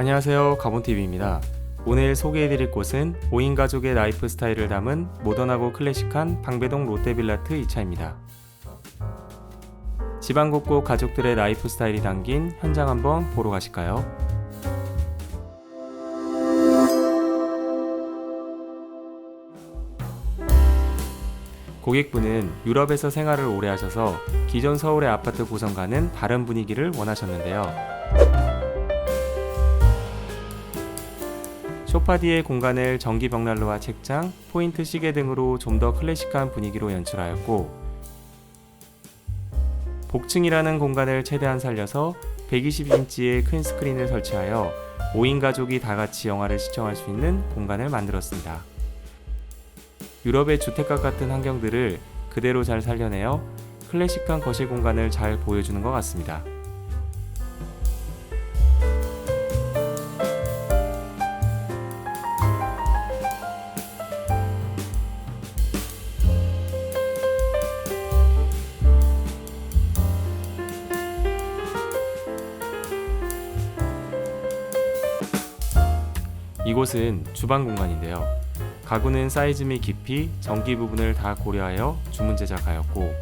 안녕하세요. 가본TV입니다. 오늘 소개해드릴 곳은 5인 가족의 라이프 스타일을 담은 모던하고 클래식한 방배동 롯데빌라트 2차입니다. 집안 곳곳 가족들의 라이프 스타일이 담긴 현장 한번 보러 가실까요? 고객분은 유럽에서 생활을 오래 하셔서 기존 서울의 아파트 구성과는 다른 분위기를 원하셨는데요. 소파 뒤의 공간을 전기 벽난로와 책장, 포인트 시계 등으로 좀 더 클래식한 분위기로 연출하였고 복층이라는 공간을 최대한 살려서 120인치의 큰 스크린을 설치하여 5인 가족이 다 같이 영화를 시청할 수 있는 공간을 만들었습니다. 유럽의 주택가 같은 환경들을 그대로 잘 살려내어 클래식한 거실 공간을 잘 보여주는 것 같습니다. 이곳은 주방 공간인데요. 가구는 사이즈 및 깊이, 전기 부분을 다 고려하여 주문 제작하였고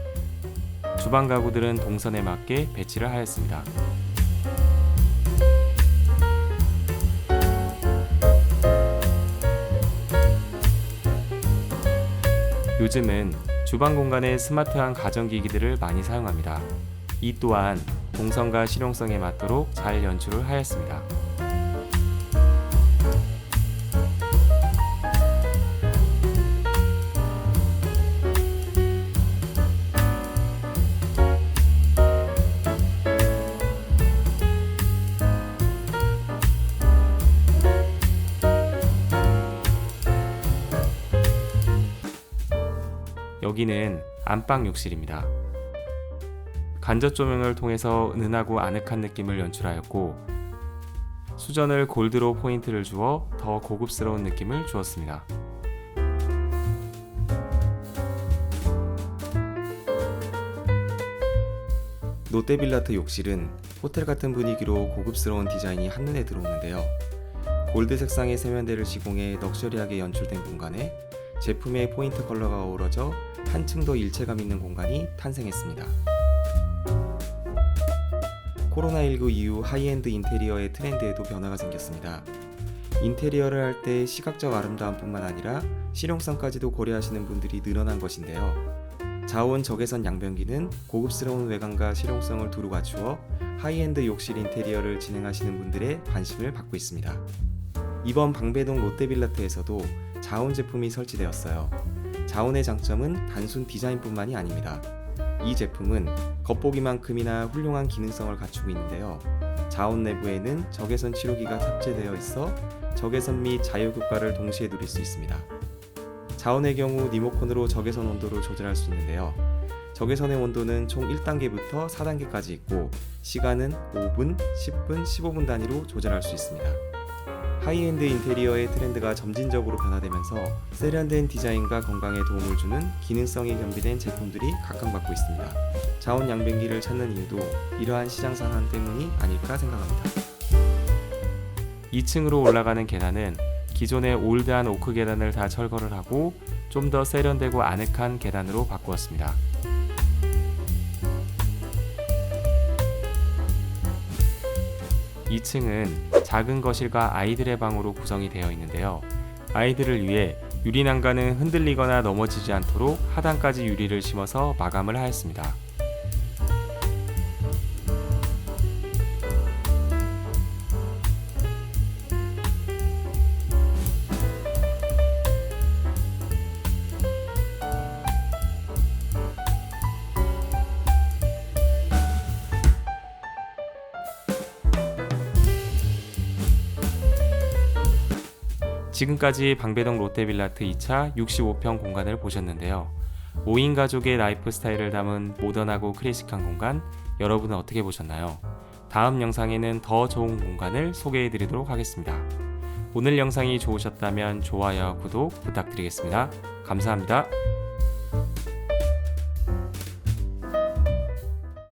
주방 가구들은 동선에 맞게 배치를 하였습니다. 요즘은 주방 공간에 스마트한 가전기기들을 많이 사용합니다. 이 또한 동선과 실용성에 맞도록 잘 연출을 하였습니다. 여기는 안방 욕실입니다. 간접 조명을 통해서 은은하고 아늑한 느낌을 연출하였고 수전을 골드로 포인트를 주어 더 고급스러운 느낌을 주었습니다. 롯데빌라트 욕실은 호텔 같은 분위기로 고급스러운 디자인이 한눈에 들어오는데요. 골드 색상의 세면대를 시공해 럭셔리하게 연출된 공간에 제품의 포인트 컬러가 어우러져 한층 더 일체감 있는 공간이 탄생했습니다. 코로나19 이후 하이엔드 인테리어의 트렌드에도 변화가 생겼습니다. 인테리어를 할 때 시각적 아름다움뿐만 아니라 실용성까지도 고려하시는 분들이 늘어난 것인데요. 자원 적외선 양변기는 고급스러운 외관과 실용성을 두루 갖추어 하이엔드 욕실 인테리어를 진행하시는 분들의 관심을 받고 있습니다. 이번 방배동 롯데빌라트에서도 자온 제품이 설치되었어요. 자온의 장점은 단순 디자인뿐만이 아닙니다. 이 제품은 겉보기만큼이나 훌륭한 기능성을 갖추고 있는데요. 자온 내부에는 적외선 치료기가 탑재되어 있어 적외선 및 자유급과를 동시에 누릴 수 있습니다. 자온의 경우 리모컨으로 적외선 온도를 조절할 수 있는데요. 적외선의 온도는 총 1단계부터 4단계까지 있고 시간은 5분, 10분, 15분 단위로 조절할 수 있습니다. 하이엔드 인테리어의 트렌드가 점진적으로 변화되면서 세련된 디자인과 건강에 도움을 주는 기능성이 겸비된 제품들이 각광받고 있습니다. 자원 양변기를 찾는 이유도 이러한 시장 상황 때문이 아닐까 생각합니다. 2층으로 올라가는 계단은 기존의 올드한 오크 계단을 다 철거를 하고 좀 더 세련되고 아늑한 계단으로 바꾸었습니다. 이층은 작은 거실과 아이들의 방으로 구성이 되어 있는데요. 아이들을 위해 유리 난간은 흔들리거나 넘어지지 않도록 하단까지 유리를 심어서 마감을 하였습니다. 지금까지 방배동 롯데빌라트 2차 65평 공간을 보셨는데요. 5인 가족의 라이프 스타일을 담은 모던하고 클래식한 공간, 여러분은 어떻게 보셨나요? 다음 영상에는 더 좋은 공간을 소개해 드리도록 하겠습니다. 오늘 영상이 좋으셨다면 좋아요와 구독 부탁드리겠습니다. 감사합니다.